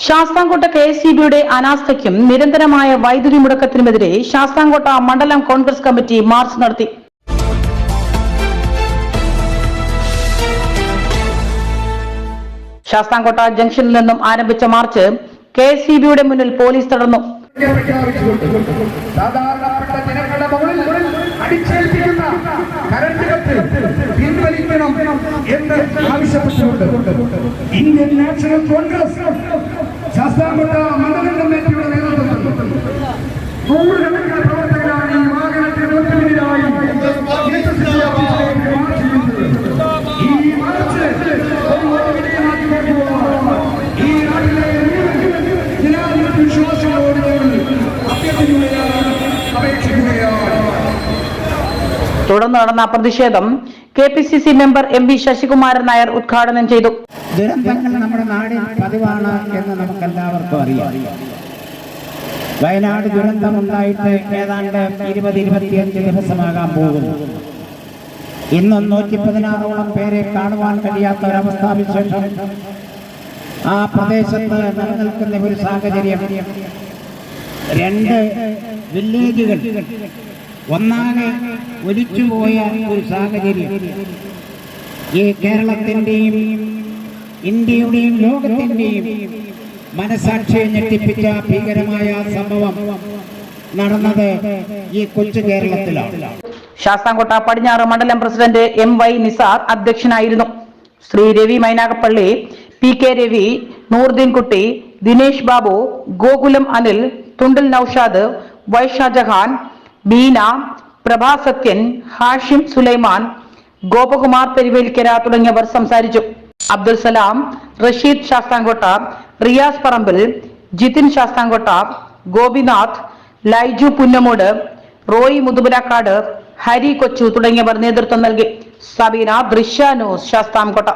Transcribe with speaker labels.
Speaker 1: Sasthamkotta K S ബിയുടെ അനാസ്ഥയ്ക്കും നിരന്തരമായ വൈദ്യുതി മുടക്കത്തിനുമെതിരെ ശാസ്താംകോട്ട മണ്ഡലം കോൺഗ്രസ് കമ്മിറ്റി മാർച്ച് നടത്തി. ശാസ്താംകോട്ട ജംഗ്ഷനിൽ നിന്നും ആരംഭിച്ച മാർച്ച് കെ എസ് ബിയുടെ മുന്നിൽ പോലീസ്
Speaker 2: തടർന്നു സാധാരണപ്പെട്ട അടിച്ചേൽപ്പിക്കുന്ന ഇന്ത്യൻ നാഷണൽ കോൺഗ്രസ് ശാസ്താംകോട്ട മണ്ഡലം കമ്മിറ്റിയുടെ നേതൃത്വത്തിൽ. നൂറുകണക്കിന്
Speaker 1: തുടർന്ന് നടന്ന പ്രതിഷേധം K P C C member M V Sasikumaran Nair ഉദ്ഘാടനം ചെയ്തു.
Speaker 3: ദുരന്തങ്ങൾ നമ്മുടെ നാടിൽ പതിവാണ് എന്ന് എല്ലാവർക്കും അറിയാം. വയനാട് ദുരന്തമുണ്ടായിട്ട് ഏതാണ്ട് ഇരുപത് ഇരുപത്തിയഞ്ച് ദിവസമാകാൻ പോകുന്നു. ഇന്ന് നൂറ്റി പതിനാറോളം പേരെ കാണുവാൻ കഴിയാത്ത ഒരവസ്ഥാവിശേഷം ആ പ്രദേശത്ത് നിലനിൽക്കുന്ന ഒരു സാഹചര്യം. രണ്ട് വില്ലേജുകൾ ഒന്നാകെ ഒലിച്ചുപോയ ഒരു സാഹചര്യം. ഈ കേരളത്തിന്റെയും ഇന്ത്യയുടെയും ലോകത്തിന്റെയും മനസാക്ഷിയെ ഞെട്ടിപ്പിച്ച ഭീകരമായ സംഭവം നടന്നത് ഈ കൊച്ചു കേരളത്തിലാണ്.
Speaker 1: ശാസ്താംകോട്ട പടിഞ്ഞാറ് മണ്ഡലം പ്രസിഡന്റ് എം വൈ നിസാർ അധ്യക്ഷനായിരുന്നു. Sree Ravi Mainakappally P K Ravi Noordeen Kutty Dinesh Babu Gokulam Anil Thundil Noushad Y Shajahan Beena Prabhasathyan Hashim Sulaiman Gopakumar Peruvelkkara തുടങ്ങിയവർ സംസാരിച്ചു. അബ്ദുൽ സലാം റഷീദ് ശാസ്താംകോട്ട റിയാസ് പറമ്പിൽ ജിതിൻ ശാസ്താംകോട്ട ഗോപിനാഥ് ലൈജു പുന്നമോട് റോയി മുതുപുരാക്കാട് ഹരി കൊച്ചു തുടങ്ങിയവർ നേതൃത്വം നൽകി. സബീന ദൃശ്യാനു ശാസ്താംകോട്ട.